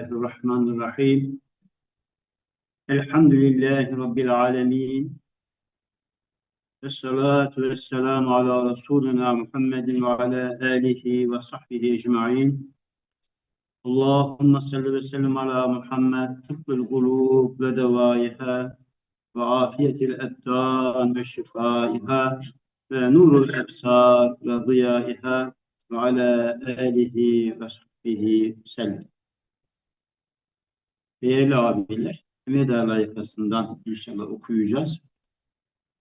الله الرحمن الرحيم. الحمد لله رب العالمين. الصلاة والسلام على رسولنا محمد وعلى آله وصحبه أجمعين. اللهم صل وسلم على محمد طب القلوب ودوائها وعافية الأبدان وشفائها ونور الأبصار وضيائها وعلى آله وصحبه وسلم. Değerli abiler, Veda layıkasından inşallah okuyacağız.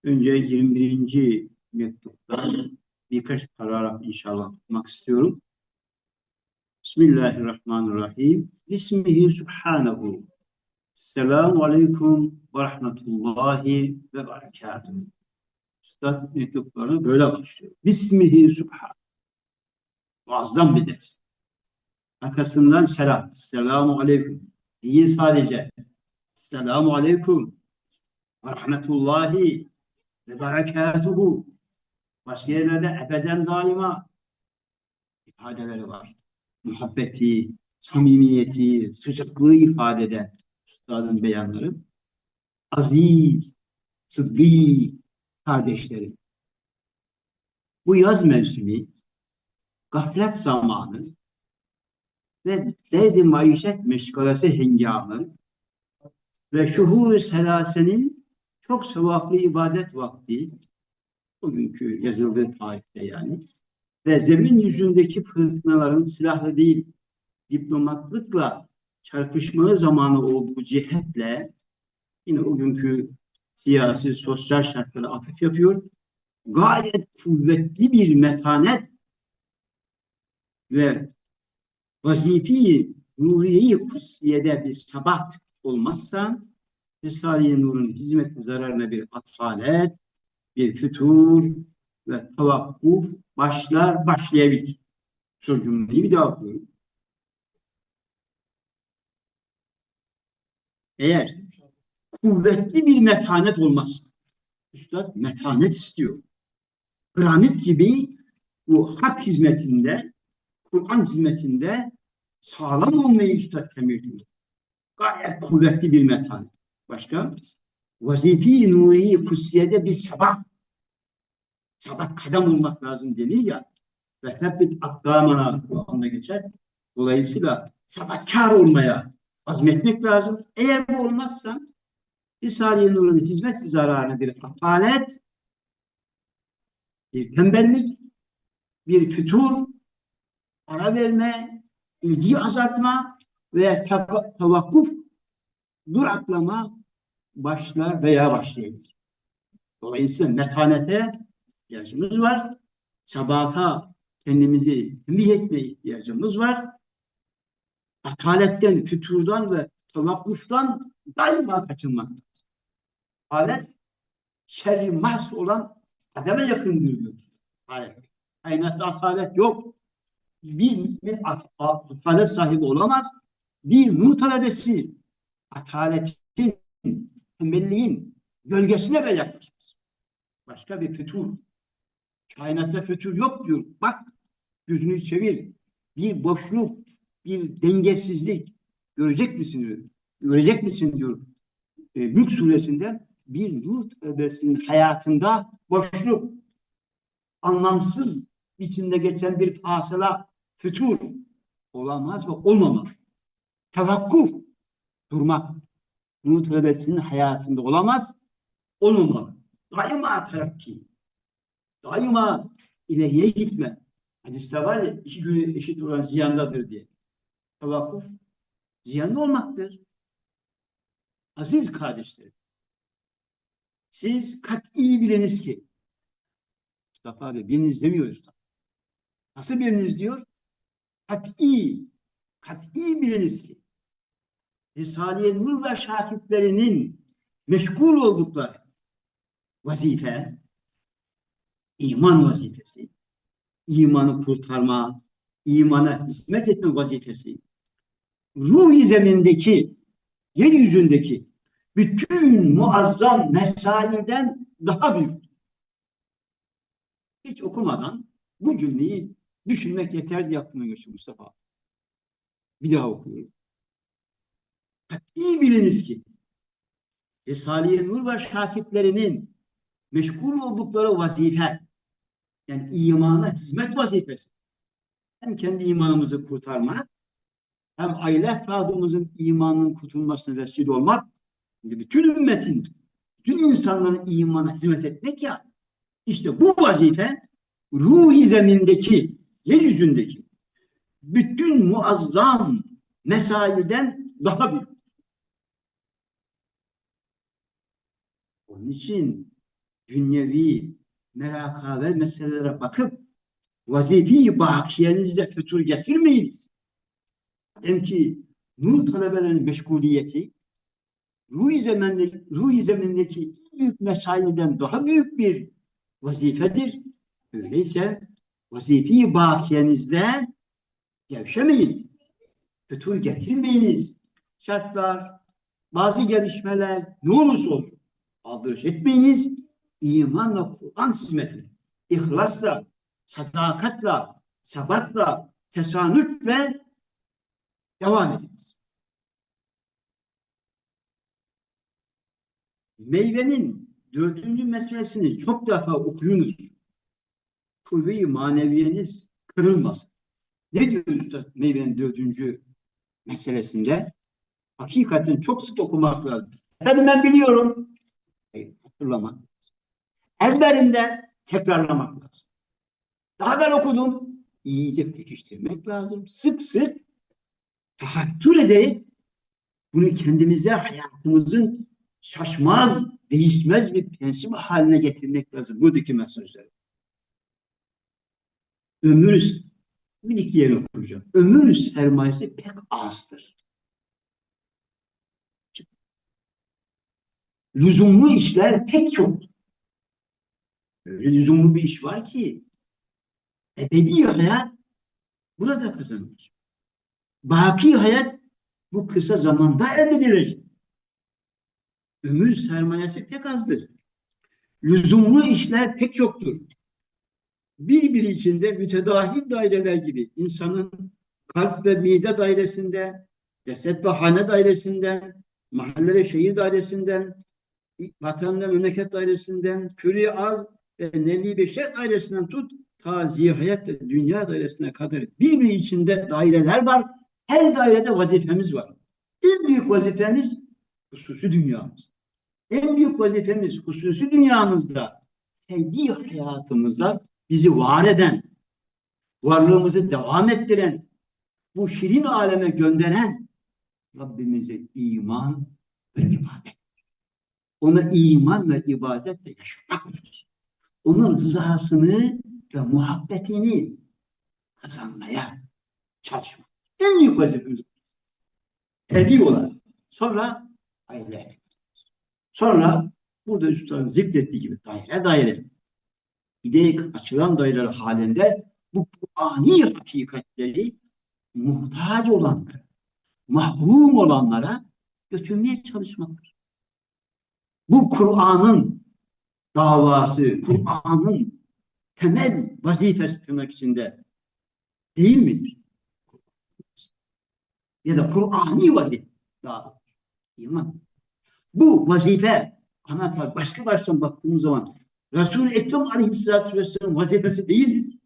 Önce 21. mektuptan birkaç paragraf inşallah okumak istiyorum. Bismillahirrahmanirrahim. Bismihi subhanahu. Selamun aleyküm ve rahmetullahi ve berekatuhu. Üstad mektupları böyle başlıyor. Bismihi subhanahu. Muazzam bir ders. Arkasından selam. Selamun aleyküm. Değil sadece. Selamun aleyküm. Ve rahmetullahi ve berekatuhu. Başka yerlerde ebeden daima ifadeleri var. Muhabbeti, samimiyeti, sıcaklığı ifade eden üstadın beyanları. Aziz, sıddık kardeşlerim. Bu yaz mevsimi gaflet zamanı ve derdi maişet meşgalesi hengamı ve şuhur-ı selasenin çok sevaplı ibadet vakti bugünkü yazıldığı tarihte yani ve zemin yüzündeki fırtınaların silahlı değil diplomatlıkla çarpışmalı zamanı olduğu cihetle yine o günkü siyasi sosyal şartlara atıf yapıyor. Gayet kuvvetli bir metanet ve vazifi nuriyeyi kutsiyede bir sabat olmazsa Risale-i Nur'un hizmeti zararına bir atfalet, bir fütur ve tavakkuf başlar başlayabilir. Şu cümleyi bir daha okuyorum. Eğer kuvvetli bir metanet olmazsa, Üstad metanet istiyor. Granit gibi bu hak hizmetinde, Kur'an hizmetinde sağlam olmayı Üstad temir ediyor. Gayet kuvvetli bir metanet. Başka? Vazifi nuri kutsiyede bir sabah. Sabah kadem olmak lazım denir ya. Ve tebbit akdamana Kur'an'da geçer. Dolayısıyla sabatkar olmaya azmetmek lazım. Eğer bu olmazsa Risale-i Nur'un hizmet zararına bir afalet, bir tembellik, bir fütur, ara verme, ilgi azaltma ve tavakkuf, duraklama başlar veya başlayabilir. Dolayısıyla metanete ihtiyacımız var. Sabata kendimizi tembih etmeye ihtiyacımız var. Ataletten, füturdan ve tavakkuftan daima kaçınmak lazım. Alet şerri mahs olan ademe yakındır diyor. Alet. Kainatta atalet yok. Bir mümin atalet sahibi olamaz. Bir nur talebesi ataletin, temelliğin gölgesine bile yaklaşmaz. Başka bir fütur. Kainatta fütur yok diyor. Bak gözünü çevir. Bir boşluk, bir dengesizlik görecek misin. Görecek misin diyor. E, Mülk suresinde bir nur talebesinin hayatında boşluk, anlamsız içinde geçen bir fasıla, fütur olamaz ve olmamalı. Tevakkuf, durmak. Nur talebesinin hayatında olamaz, olmamalı. Daima terakki, daima ileriye gitme. Hadiste var ya, iki günü eşit olan ziyandadır diye. Tevakkuf, ziyanda olmaktır. Aziz kardeşlerim, siz kat'i biliniz ki, Mustafa abi biriniz demiyor usta. Nasıl biriniz diyor? Kat'i, kat'i biliniz ki, Risale-i Nur ve şakitlerinin meşgul oldukları vazife, iman vazifesi, imanı kurtarma, imana hizmet etme vazifesi, ruh zemindeki, yeryüzündeki bütün muazzam mesailden daha büyük. Hiç okumadan bu cümleyi düşünmek yeter diye aklıma geçiyor Mustafa. Bir daha okuyorum. İyi biliniz ki Risale-i Nur ve şakitlerinin meşgul oldukları vazife yani imana hizmet vazifesi hem kendi imanımızı kurtarmak hem aile efradımızın imanının kurtulmasına vesile olmak bütün ümmetin bütün insanların imana hizmet etmek ya işte bu vazife ruhi zemindeki yeryüzündeki bütün muazzam mesailden daha büyük. Onun için dünyevi merakaver meselelere bakıp vazife-i bakiyenizde fütur getirmeyiniz. Hem ki nur talebelerinin meşguliyeti ruh zemindeki, ruh zemindeki büyük mesailden daha büyük bir vazifedir. Öyleyse vazife-i bakiyenizde gevşemeyin. Fütur getirmeyiniz. Şartlar, bazı gelişmeler ne olursa olsun aldırış etmeyiniz. İmanla Kur'an hizmetine, ihlasla, sadakatla, sabatla, tesanütle devam ediniz. Meyvenin dördüncü meselesini çok defa okuyunuz. Kuvve-i maneviyeniz kırılmasın. Ne diyor Üstad meyvenin dördüncü meselesinde? Hakikaten çok sık okumak lazım. Efendim ben biliyorum. Hayır, hatırlamak. Ezberimde tekrarlamak lazım. Daha ben okudum. İyice pekiştirmek lazım. Sık sık tahattür ederek bunu kendimize hayatımızın şaşmaz, değişmez bir prensip haline getirmek lazım. Buradaki mesajları. Ömür bir iki yere okuyacağım. Ömür sermayesi pek azdır. Lüzumlu işler pek çok. Öyle lüzumlu bir iş var ki ebedi hayat burada kazanılır. Baki hayat bu kısa zamanda elde edilecek. Ömür sermayesi pek azdır. Lüzumlu işler pek çoktur. Birbiri içinde mütedahil daireler gibi insanın kalp ve mide dairesinde, ceset ve hane dairesinden, mahalle ve şehir dairesinden, vatan ve memleket dairesinden, küri az ve nevi beşer dairesinden tut, ta zihayet ve dünya dairesine kadar birbiri içinde daireler var. Her dairede vazifemiz var. En büyük vazifemiz hususi dünyamız. En büyük vazifemiz hususi dünyamızda, kendi hayatımızda bizi var eden, varlığımızı devam ettiren, bu şirin aleme gönderen Rabbimize iman ve ibadet. Ona iman ve ibadetle yaşamaktır. Onun rızasını ve muhabbetini kazanmaya çalışmak. En büyük vazifemiz. Hediye olarak. Sonra aile. Sonra burada üstadın zikrettiği gibi daire daire. Giderek açılan daireler halinde bu Kur'ani hakikatleri muhtaç olanlara, mahrum olanlara götürmeye çalışmaktır. Bu Kur'an'ın davası, Kur'an'ın temel vazifesi tırnak içinde değil midir? Ya da Kur'ani vazife daha iman. Bu vazife anahtar başka baştan baktığımız zaman Resul-i Ekrem Aleyhisselatü Vesselam vazifesi değil mi?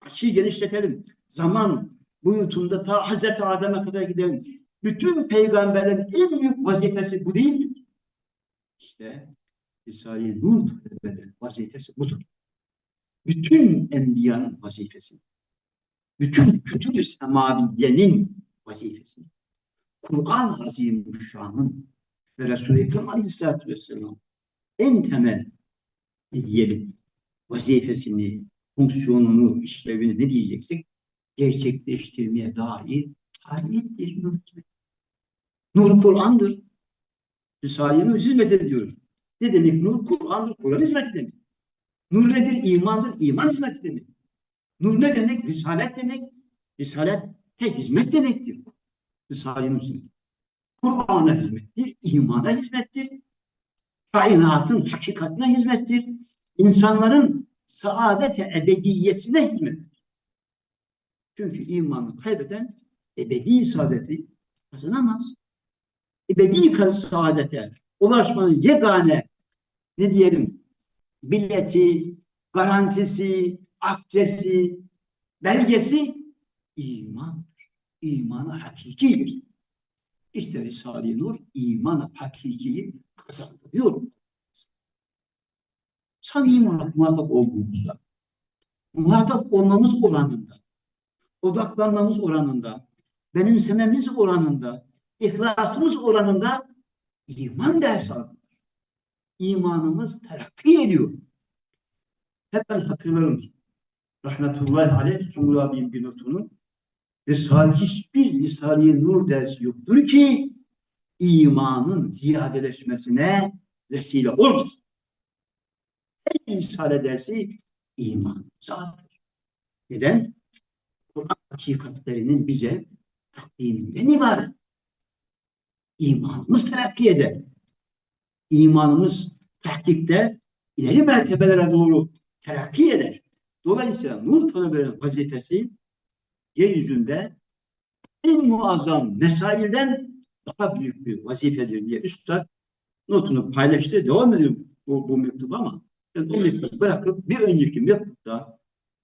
Açıyı genişletelim. Zaman boyutunda ta Hazreti Adem'e kadar gidelim. Bütün peygamberlerin en büyük vazifesi bu değil mi? İşte Risale-i Nur vazifesi budur. Bütün enbiyanın vazifesi. Bütün kütüb-i semaviyenin vazifesi. Kur'an Azimüşşan'ın ve Resul-i Ekrem Aleyhisselatü Vesselam en temel ne diyelim vazifesini, fonksiyonunu, işlevini ne diyeceksek gerçekleştirmeye dair faaliyettir. Nur Kur'an'dır. Risale-i Nur hizmet ediyoruz. Ne demek nur? Kur'an'dır. Kur'an hizmeti demek. Nur nedir? İmandır. İman hizmeti demek. Nur ne demek? Risalet demek. Risalet tek hizmet demektir. Risale-i Nur hizmeti. Kur'an'a hizmettir. imana hizmettir. Kainatın hakikatine hizmettir. İnsanların saadete ebediyesine hizmettir. Çünkü imanı kaybeden ebedi saadeti kazanamaz. Ebedi saadete ulaşmanın yegane ne diyelim bileti, garantisi, akçesi, belgesi imandır. İmanı hakikidir. İşte Risale-i Nur imanı hakikiyi kazandırıyor. Samimi muhatap olduğumuzda, muhatap olmamız oranında, odaklanmamız oranında, benimsememiz oranında, ihlasımız oranında iman dersi alıyoruz. İmanımız terakki ediyor. Hep ben hatırlarım. Rahmetullahi aleyh Sumru abinin bir notunu. Risale, hiçbir Risale-i Nur dersi yoktur ki imanın ziyadeleşmesine vesile olmasın. Her Risale dersi iman zattır. Neden? Kur'an hakikatlerinin bize takdiminden ibaret. İmanımız terakki eder. İmanımız tahkikte ileri mertebelere doğru terakki eder. Dolayısıyla nur talebelerin vazifesi yeryüzünde en muazzam mesailden daha büyük bir vazifedir diye üstad notunu paylaştı. Devam ediyorum bu, bu mektup ama ben o mektubu bırakıp bir önceki mektupta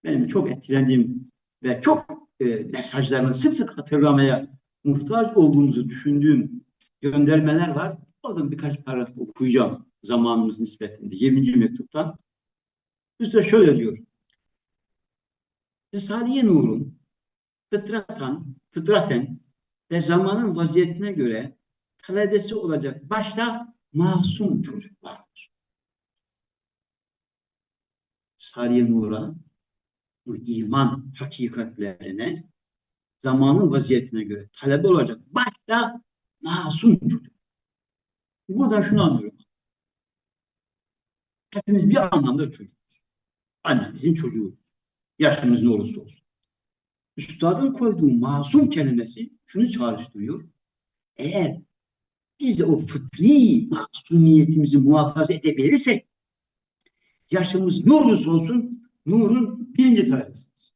benim çok etkilendiğim ve çok e, mesajlarını sık sık hatırlamaya muhtaç olduğumuzu düşündüğüm göndermeler var. Oradan birkaç paragraf okuyacağım zamanımız nispetinde. 20. mektuptan. Üstad şöyle diyor. Risale-i Nur'un fıtratan, fıtraten ve zamanın vaziyetine göre talebesi olacak başta masum çocuk vardır. Risale-i Nur'a bu iman hakikatlerine zamanın vaziyetine göre talebe olacak başta masum çocuk. Buradan şunu anlıyorum. Hepimiz bir anlamda çocuğuz. Annemizin çocuğu. Yaşımız ne olursa olsun. Üstadın koyduğu masum kelimesi şunu çağrıştırıyor. Eğer biz de o fıtri masumiyetimizi muhafaza edebilirsek yaşımız ne olursa olsun nurun birinci talebesiyiz.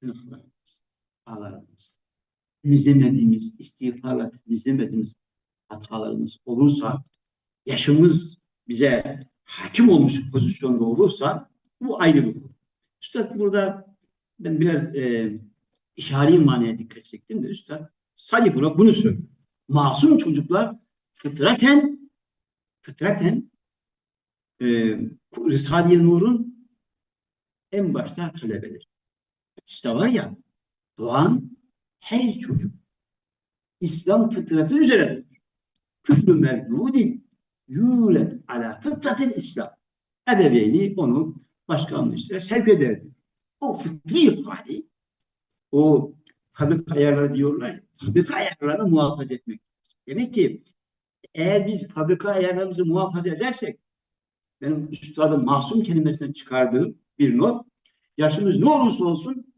Günahlarımız, ağlarımız, temizlemediğimiz, istiğfarla temizlemediğimiz hatalarımız olursa, yaşımız bize hakim olmuş pozisyonda olursa bu ayrı bir konu. Üstad burada ben biraz e, işari manaya dikkat çektim de Üstad salih olarak bunu söylüyor. Masum çocuklar fıtraten fıtraten e, Risale-i Nur'un en başta talebedir. İşte var ya doğan her çocuk İslam fıtratı üzeredir. Küllü mevludin yulet ala fıtratil İslam. Ebeveyni onu başka anlayışlara sevk ederdi. O fıtri hali, o fabrika ayarları diyorlar, fabrika ayarlarını muhafaza etmek. Demek ki eğer biz fabrika ayarlarımızı muhafaza edersek, benim üstadım masum kelimesinden çıkardığım bir not, yaşımız ne olursa olsun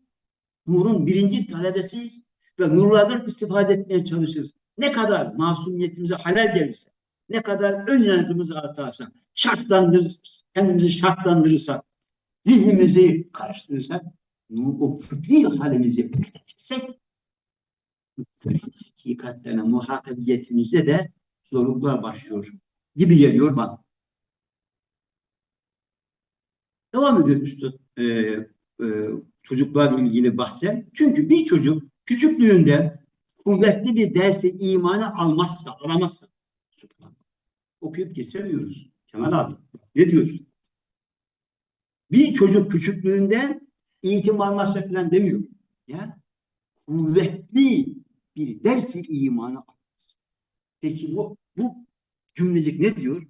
nurun birinci talebesiyiz ve nurlardan istifade etmeye çalışırız. Ne kadar masumiyetimize halel gelirse, ne kadar ön yargımızı artarsa, şartlandırırız, kendimizi şartlandırırsak, zihnimizi karıştırırsak, o fıtri halimizi etsek, hakikatlerine muhatabiyetimizde de zorluklar başlıyor gibi geliyor bana. Devam ediyor üstad e, e, çocuklarla ilgili bahse. Çünkü bir çocuk küçüklüğünde kuvvetli bir dersi imanı almazsa, alamazsa okuyup geçemiyoruz. Kemal abi ne diyorsun? Bir çocuk küçüklüğünde eğitim almazsa falan demiyor. Ya kuvvetli bir dersi imanı almaz. Peki bu, bu cümlecik ne diyor?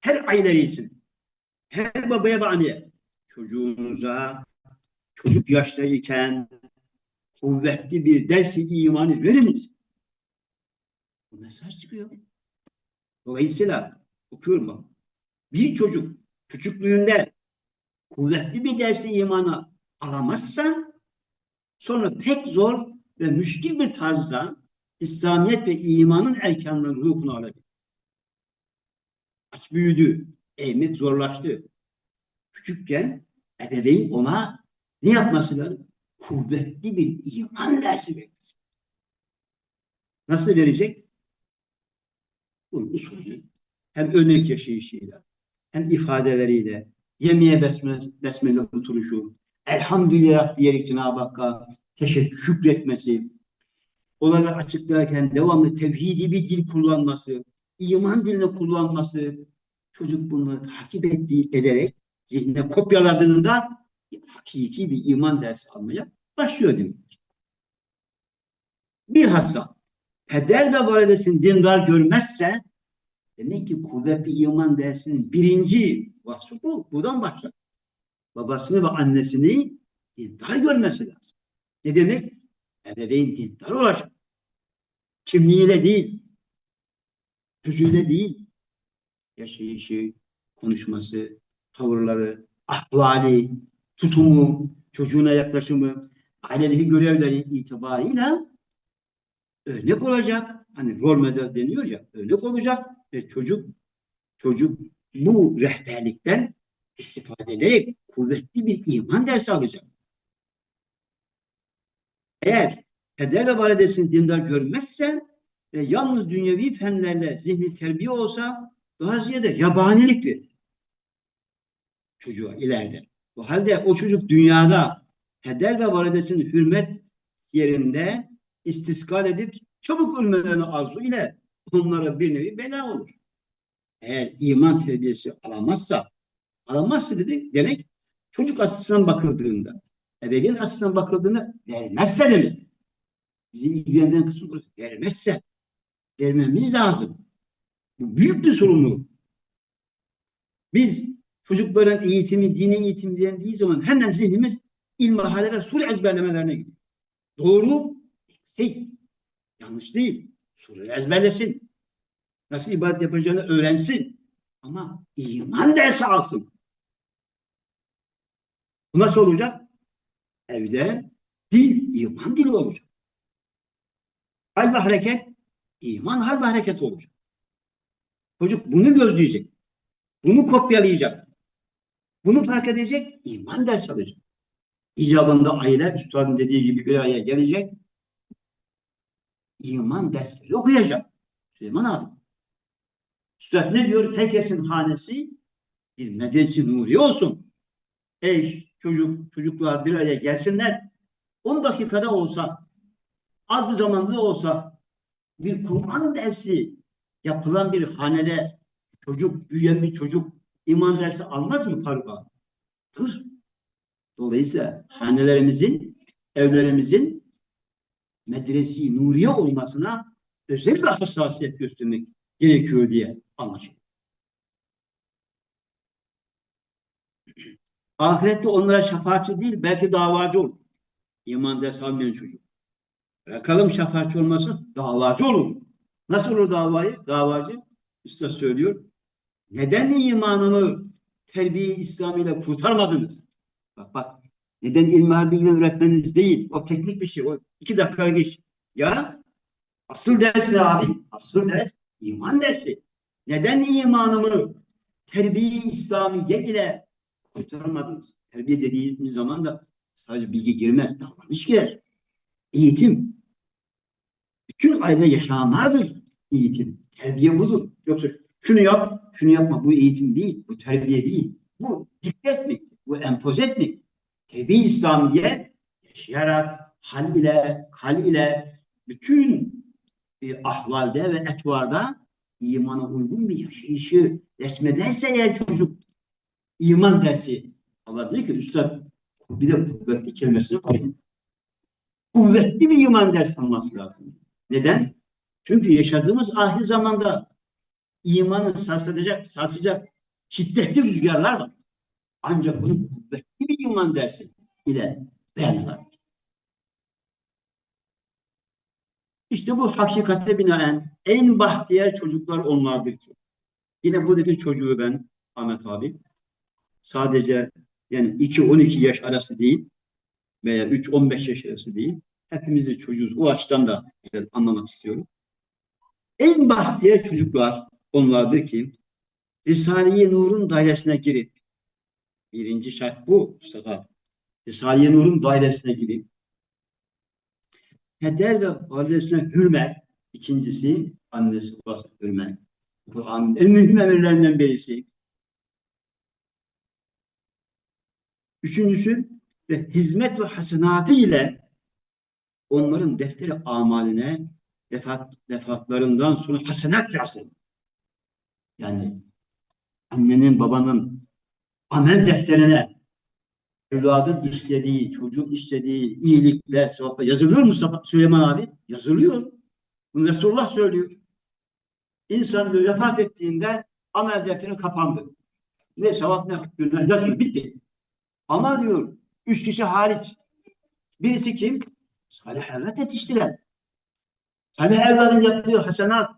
Her aileleri için, her babaya ve anneye, çocuğunuza çocuk yaştayken kuvvetli bir dersi imanı veriniz. Bu mesaj çıkıyor. Dolayısıyla okuyorum bak. Bir çocuk küçüklüğünde kuvvetli bir dersi imanı alamazsa sonra pek zor ve müşkil bir tarzda İslamiyet ve imanın erkanlarının ruhunu alabilir. Aç büyüdü, eğmek zorlaştı. Küçükken ebeveyn ona Ne yapması lazım? Kuvvetli bir iman dersi vermesi. Nasıl verecek? Bunun usulü hem örnek yaşayışıyla hem ifadeleriyle yemeğe besmele, besmele oturuşu, elhamdülillah diyerek Cenab-ı Hakk'a teşekkür, şükretmesi, olayları açıklarken devamlı tevhidi bir dil kullanması, iman dilini kullanması, çocuk bunları takip ettiği, ederek zihnine kopyaladığında hakiki bir iman dersi almaya başlıyor demek. Bilhassa peder ve validesini dindar görmezse demek ki kuvvetli iman dersinin birinci vasfı bu. Buradan başlar. Babasını ve annesini dindar görmesi lazım. Ne demek? Ebeveyn dindar olacak. Kimliğiyle değil, sözüyle değil, yaşayışı, konuşması, tavırları, ahvali, tutumu, çocuğuna yaklaşımı, ailedeki görevleri itibariyle örnek olacak. Hani rol model deniyor ya, örnek olacak ve çocuk çocuk bu rehberlikten istifade ederek kuvvetli bir iman dersi alacak. Eğer peder ve validesini dindar görmezse ve yalnız dünyevi fenlerle zihni terbiye olsa daha ziyade yabanilik verir çocuğa ileride. O halde o çocuk dünyada peder ve validesinin hürmet yerinde istiskal edip çabuk ölmelerini arzu ile onlara bir nevi bela olur. Eğer iman terbiyesi alamazsa, alamazsa dedi demek çocuk açısından bakıldığında, ebeveyn açısından bakıldığında vermezse demek. Bizi ilgilendiren kısmı bu. Vermezse vermemiz lazım. Bu büyük bir sorumluluk. Biz çocukların eğitimi, dini eğitim dendiği zaman hemen zihnimiz ilmihale ve sure ezberlemelerine gidiyor. Doğru, şey, yanlış değil. Sure ezberlesin. Nasıl ibadet yapacağını öğrensin. Ama iman dersi alsın. Bu nasıl olacak? Evde dil, iman dili olacak. Hal ve hareket, iman hal ve hareket olacak. Çocuk bunu gözleyecek. Bunu kopyalayacak. Bunu fark edecek, iman ders alacak. İcabında aile, üstadın dediği gibi bir araya gelecek. İman dersleri okuyacak. Süleyman abi. Üstad ne diyor? Herkesin hanesi bir medrese nuri olsun. Eş, çocuk, çocuklar bir araya gelsinler. 10 dakikada olsa, az bir zamanda da olsa bir Kur'an dersi yapılan bir hanede çocuk, büyüyen bir çocuk iman dersi almaz mı Faruk abi? Alır. Dolayısıyla hanelerimizin, evlerimizin medresi nuriye olmasına özel bir hassasiyet göstermek gerekiyor diye anlaşılıyor. Ahirette onlara şefaatçi değil, belki davacı olur. İman dersi almayan çocuk. Bırakalım şefaatçi olmasın, davacı olur. Nasıl olur davayı? Davacı, usta söylüyor. Neden imanımı terbiye İslam kurtarmadınız? Bak bak. Neden ilmi harbiyle öğretmeniz değil. O teknik bir şey. O iki dakika geç. Ya asıl ders ne abi? Asıl ders iman dersi. Neden imanımı terbiye İslamiye ile kurtarmadınız? Terbiye dediğimiz zaman da sadece bilgi girmez. Davranış girer. Eğitim. Bütün ailede yaşananlardır eğitim. Terbiye budur. Yoksa şunu yap, şunu yapma. Bu eğitim değil, bu terbiye değil. Bu dikkat etmek, bu empoze etmek. Terbiye İslamiye yaşayarak, hal ile, kal ile bütün e, ahvalde ve etvarda imana uygun bir yaşayışı resmederse eğer çocuk iman dersi alabilir ki üstad bir de kuvvetli kelimesini koyun. Kuvvetli bir iman dersi alması lazım. Neden? Çünkü yaşadığımız ahir zamanda imanı sarsacak, sarsacak şiddetli rüzgarlar var. Ancak bunu kuvvetli bir iman dersi ile beyanlar. İşte bu hakikate binaen en bahtiyar çocuklar onlardır ki. Yine buradaki çocuğu ben Ahmet abi sadece yani 2-12 yaş arası değil veya 3-15 yaş arası değil. Hepimizi çocuğuz. O açıdan da biraz anlamak istiyorum. En bahtiyar çocuklar onlardır ki Risale-i Nur'un dairesine girip birinci şart bu Mustafa. Risale-i Nur'un dairesine gireyim. Heder ve validesine hürmet. İkincisi annesi babasına hürmet. Kur'an'ın en mühim emirlerinden birisi. Üçüncüsü ve hizmet ve hasenatı ile onların defteri amaline vefat, vefatlarından sonra hasenat yazsın. Yani annenin babanın amel defterine evladın işlediği, çocuğun işlediği iyilikle, sevapla yazılıyor mu Süleyman abi? Yazılıyor. Bunu Resulullah söylüyor. İnsan diyor, vefat ettiğinde amel defteri kapandı. Ne sevap ne günah yazmıyor. Bitti. Ama diyor üç kişi hariç birisi kim? Salih evlat yetiştiren. Salih evladın yaptığı hasenat,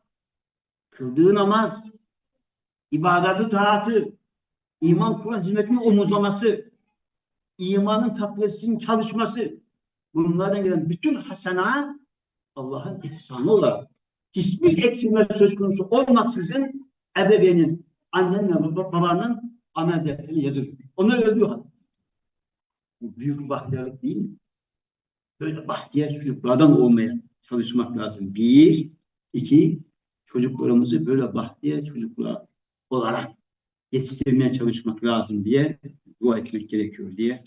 kıldığı namaz, ibadeti taatı, iman Kur'an hizmetini omuzlaması, imanın takviyesi için çalışması, bunlardan gelen bütün hasenat Allah'ın ihsanı olarak hiçbir eksilme söz konusu olmaksızın ebeveynin, annenin ve babanın amel defteri yazılıyor. Onlar ölüyor. Bu büyük bahtiyarlık değil mi? Böyle bahtiyar çocuklardan olmaya çalışmak lazım. Bir, iki, çocuklarımızı böyle bahtiyar çocuklar olarak yetiştirmeye çalışmak lazım diye dua etmek gerekiyor diye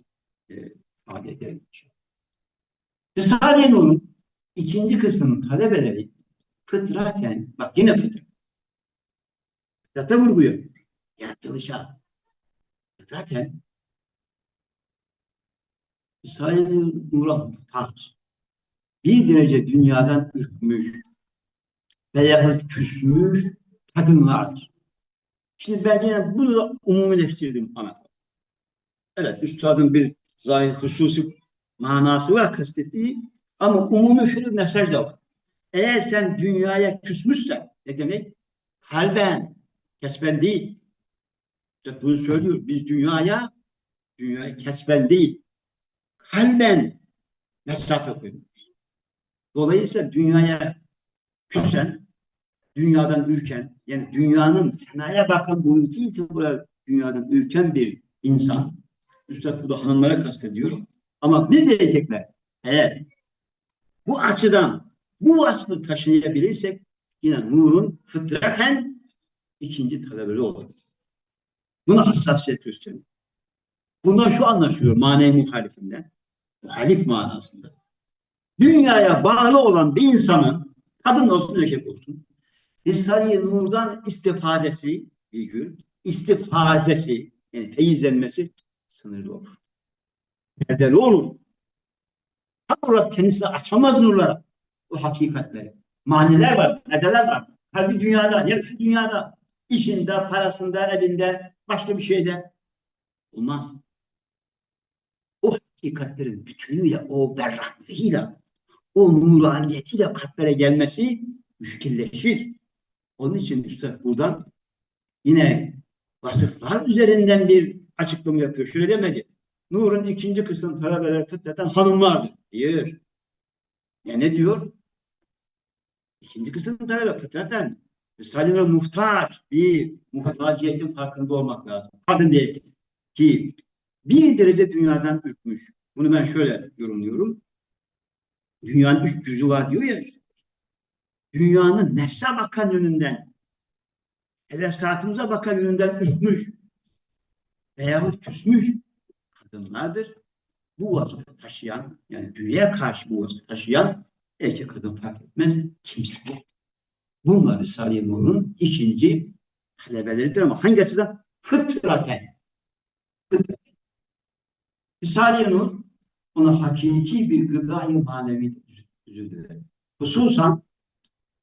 e, ifade ederim. Risale-i ikinci kısmının talebeleri fıtraten, bak yine fıtrat. Fıtrata vurgu yapıyor. Yaratılışa. Fıtraten Risale-i Nur'a muhtaç. Bir derece dünyadan ürkmüş veya küsmüş kadınlardır. Şimdi ben yine bunu umumileştirdim anlatalım. Evet, üstadın bir zahir hususi manası var kastettiği ama umumi şöyle bir mesaj da var. Eğer sen dünyaya küsmüşsen ne demek? Kalben, kesben değil. İşte bunu söylüyor. Biz dünyaya dünyaya kesben değil. Kalben mesafe koyuyoruz. Dolayısıyla dünyaya küsen, dünyadan ürken, yani dünyanın fenaya bakan boyutu itibariyle dünyadan ürken bir insan, Üstad burada hanımlara kastediyor. Ama biz de erkekler eğer bu açıdan bu vasfı taşıyabilirsek yine nurun fıtraten ikinci talebeleri olur. Buna hassasiyet gösterin. Bundan şu anlaşılıyor manevi muhalifinden. Muhalif manasında. Dünyaya bağlı olan bir insanın kadın olsun erkek olsun Risale-i Nur'dan istifadesi virgül, istifazesi yani teyizlenmesi sınırlı olur. Perdeli olur. Olarak kendisini açamaz nurlara. O hakikatleri. Maniler var, perdeler var. Kalbi dünyada, yarısı dünyada. İşinde, parasında, evinde, başka bir şeyde. Olmaz. O hakikatlerin bütünüyle, o berraklığıyla, o nuraniyetiyle kalplere gelmesi müşkilleşir. Onun için Üstad buradan yine vasıflar üzerinden bir açıklama yapıyor. Şöyle demedi. Nur'un ikinci kısmı talebeler fıtraten hanımlardır. Hayır. Ya ne diyor? İkinci kısım talebeler fıtraten Risale-i muhtaç bir muhtaciyetin farkında olmak lazım. Kadın değil ki bir derece dünyadan ürkmüş. Bunu ben şöyle yorumluyorum. Dünyanın üç cüzü var diyor ya işte dünyanın nefse bakan yönünden, hevesatımıza bakan yönünden ürkmüş veyahut küsmüş kadınlardır. Bu vasfı taşıyan, yani dünyaya karşı bu vasfı taşıyan erkek kadın fark etmez kimseler. Bunlar Risale-i Nur'un ikinci talebeleridir ama hangi açıdan? Fıtraten. Fıtraten. Risale-i Nur ona hakiki bir gıdayı manevi üzüldüler. Hususan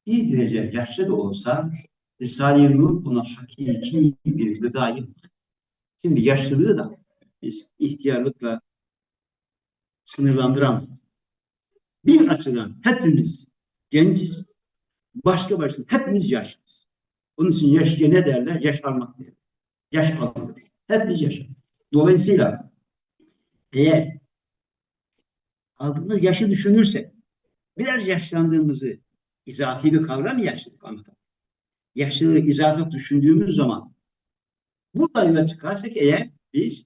bir derece yaşlı da olsa Risale-i Nur buna hakiki bir gıdayı Şimdi yaşlılığı da biz ihtiyarlıkla sınırlandıramayız. Bir açıdan hepimiz genciz, başka başına hepimiz yaşlıyız. Onun için yaşlıya ne derler? Yaş almak derler. Yaş alıyor. Hepimiz yaşlıyız. Dolayısıyla eğer aldığımız yaşı düşünürsek, biraz yaşlandığımızı izafi bir kavram yaşlılık anlatalım. Yaşlılığı izafi düşündüğümüz zaman buradan yola çıkarsak eğer biz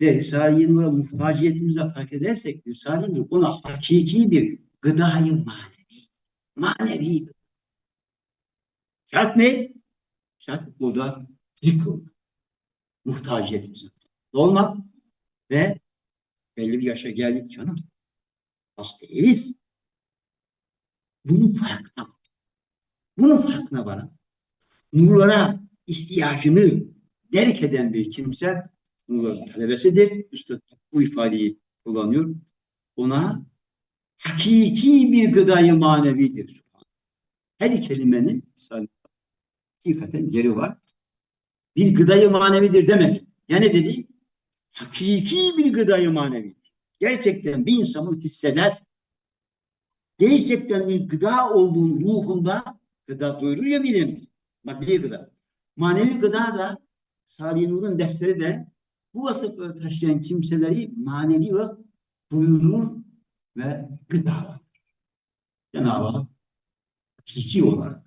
ve Risale-i Nur'a muhtaciyetimizi fark edersek Risale-i Nur ona hakiki bir gıdayı manevi. Manevi. Şart ne? Şart burada zikr Muhtaciyetimizi olmak ve belli bir yaşa geldik canım. Az değiliz. Bunun farkına bunun farkına varan, nurlara ihtiyacını derk eden bir kimse nurların talebesidir. Üstad bu ifadeyi kullanıyor. Ona hakiki bir gıdayı manevidir. Her kelimenin hakikaten yeri var. Bir gıdayı manevidir demek. Yani dedi hakiki bir gıdayı manevidir. Gerçekten bir insanı hisseder. Gerçekten bir gıda olduğunu ruhunda gıda doyurur ya midemiz. Maddi gıda. Manevi gıda da Salih Nur'un dersleri de bu vasıfları taşıyan kimseleri manevi ve doyurur ve gıdalar. Cenab-ı Hak hakiki olarak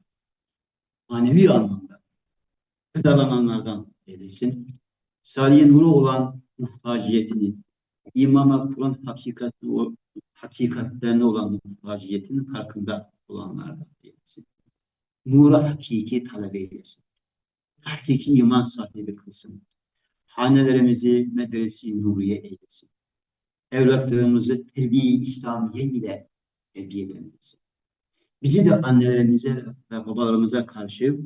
manevi anlamda gıdalananlardan eylesin. Salih Nur'a olan muhtaciyetini, imama Kur'an hakikatli, o, hakikatlerine olan muhtaciyetinin farkında olanlardan eylesin. Nura hakiki talep eylesin. Hakiki iman sahibi kılsın. Hanelerimizi medrese-i nuriye eylesin. Evlatlarımızı terbiye-i İslamiye ile terbiyelendirsin. Bizi de annelerimize ve babalarımıza karşı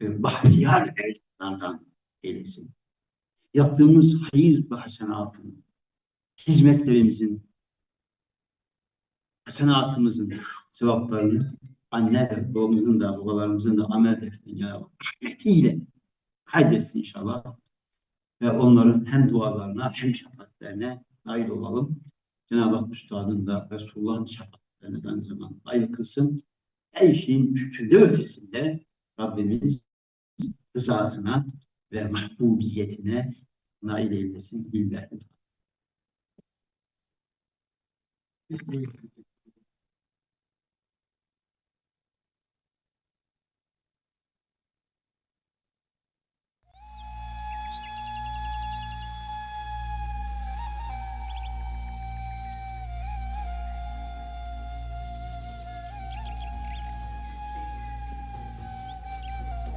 e, bahtiyar evlatlardan eylesin. Yaptığımız hayır ve hasenatın, hizmetlerimizin, hasenatımızın sevaplarını anne ve babamızın da babalarımızın da amel defterini ya rahmetiyle kaydetsin inşallah. Ve onların hem dualarına hem şefaatlerine nail olalım. Cenab-ı Hak Üstad'ın da Resulullah'ın şefaatlerine ben zaman nail kılsın. Her şeyin mümkünde ötesinde Rabbimiz rızasına ve mahbubiyetine nail eylesin. Billahi.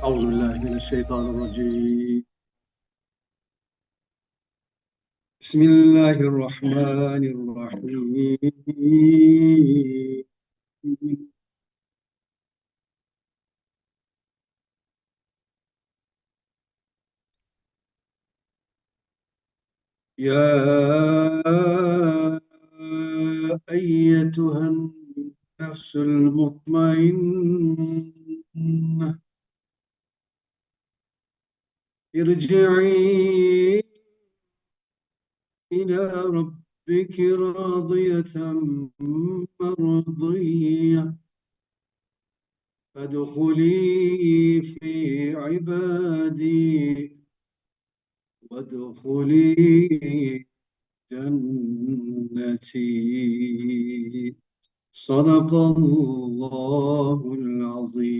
أعوذ بالله من الشيطان الرجيم. بسم الله الرحمن الرحيم. يا أيتها النفس المطمئنة ارجعي إلى ربك راضية مرضية. فادخلي في عبادي وادخلي جنتي. صدق الله العظيم.